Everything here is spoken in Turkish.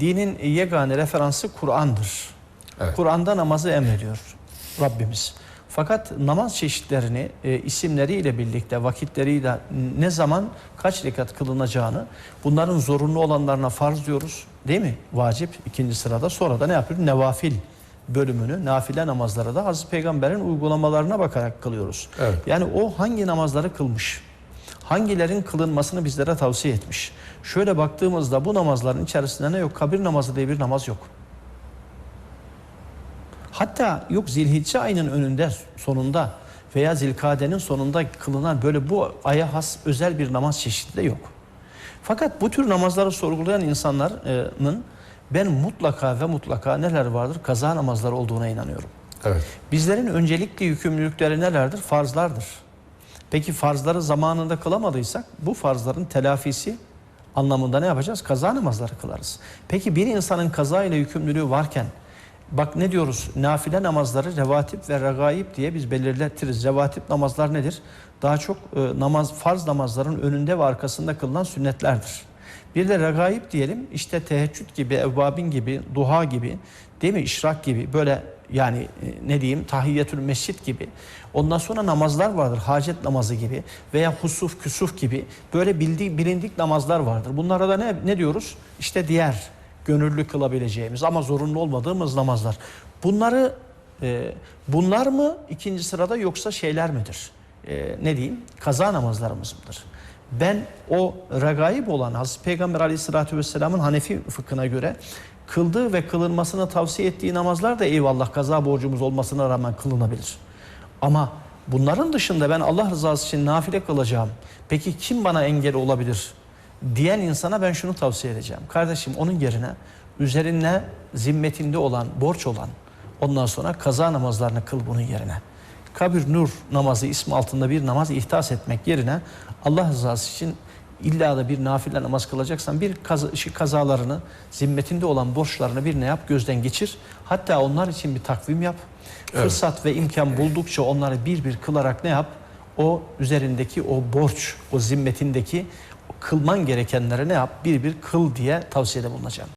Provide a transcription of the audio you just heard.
Dinin yegane referansı Kur'an'dır. Evet. Kur'an'da namazı emrediyor Rabbimiz. Fakat namaz çeşitlerini e, isimleriyle birlikte vakitleriyle ne zaman kaç rekat kılınacağını bunların zorunlu olanlarına farz diyoruz değil mi? Vacip ikinci sırada sonra da ne yapıyoruz? Nevafil bölümünü nafile namazları da Hazreti Peygamber'in uygulamalarına bakarak kılıyoruz. Evet. Yani o hangi namazları kılmış? Hangilerin kılınmasını bizlere tavsiye etmiş? Şöyle baktığımızda bu namazların içerisinde ne yok? Kabir namazı diye bir namaz yok. Hatta yok Zilhicce ayının önünde, sonunda veya Zilkade'nin sonunda kılınan böyle bu aya has özel bir namaz çeşidi de yok. Fakat bu tür namazları sorgulayan insanların ben mutlaka ve mutlaka neler vardır? Kaza namazları olduğuna inanıyorum. Evet. Bizlerin öncelikli yükümlülükleri nelerdir? Farzlardır. Peki farzları zamanında kılamadıysak bu farzların telafisi anlamında ne yapacağız? Kaza namazları kılarız. Peki bir insanın kaza ile yükümlülüğü varken bak ne diyoruz? Nafile namazları revatip ve regaib diye biz belirletiriz. Revatip namazlar nedir? Daha çok e, namaz farz namazların önünde ve arkasında kılınan sünnetlerdir. Bir de regaib diyelim işte teheccüd gibi, evvabin gibi, duha gibi değil mi? İşrak gibi böyle yani e, ne diyeyim tahiyyetül mescit gibi. Ondan sonra namazlar vardır. Hacet namazı gibi veya husuf, küsuf gibi böyle bildiği, bilindik namazlar vardır. Bunlara da ne, ne diyoruz? İşte diğer gönüllü kılabileceğimiz ama zorunlu olmadığımız namazlar. Bunları e, bunlar mı ikinci sırada yoksa şeyler midir? E, ne diyeyim? Kaza namazlarımız mıdır? Ben o regaib olan Hazreti Peygamber Aleyhisselatü Vesselam'ın Hanefi fıkhına göre kıldığı ve kılınmasını tavsiye ettiği namazlar da eyvallah kaza borcumuz olmasına rağmen kılınabilir. Ama bunların dışında ben Allah rızası için nafile kılacağım. Peki kim bana engel olabilir? Diyen insana ben şunu tavsiye edeceğim. Kardeşim onun yerine üzerine zimmetinde olan, borç olan ondan sonra kaza namazlarını kıl bunun yerine. Kabir nur namazı ismi altında bir namaz ihtas etmek yerine Allah rızası için illa da bir nafile namaz kılacaksan bir kazalarını, zimmetinde olan borçlarını bir ne yap gözden geçir. Hatta onlar için bir takvim yap. Fırsat ve imkan buldukça onları bir bir kılarak ne yap? O üzerindeki o borç, o zimmetindeki o kılman gerekenleri ne yap? Bir bir kıl diye tavsiyede bulunacağım.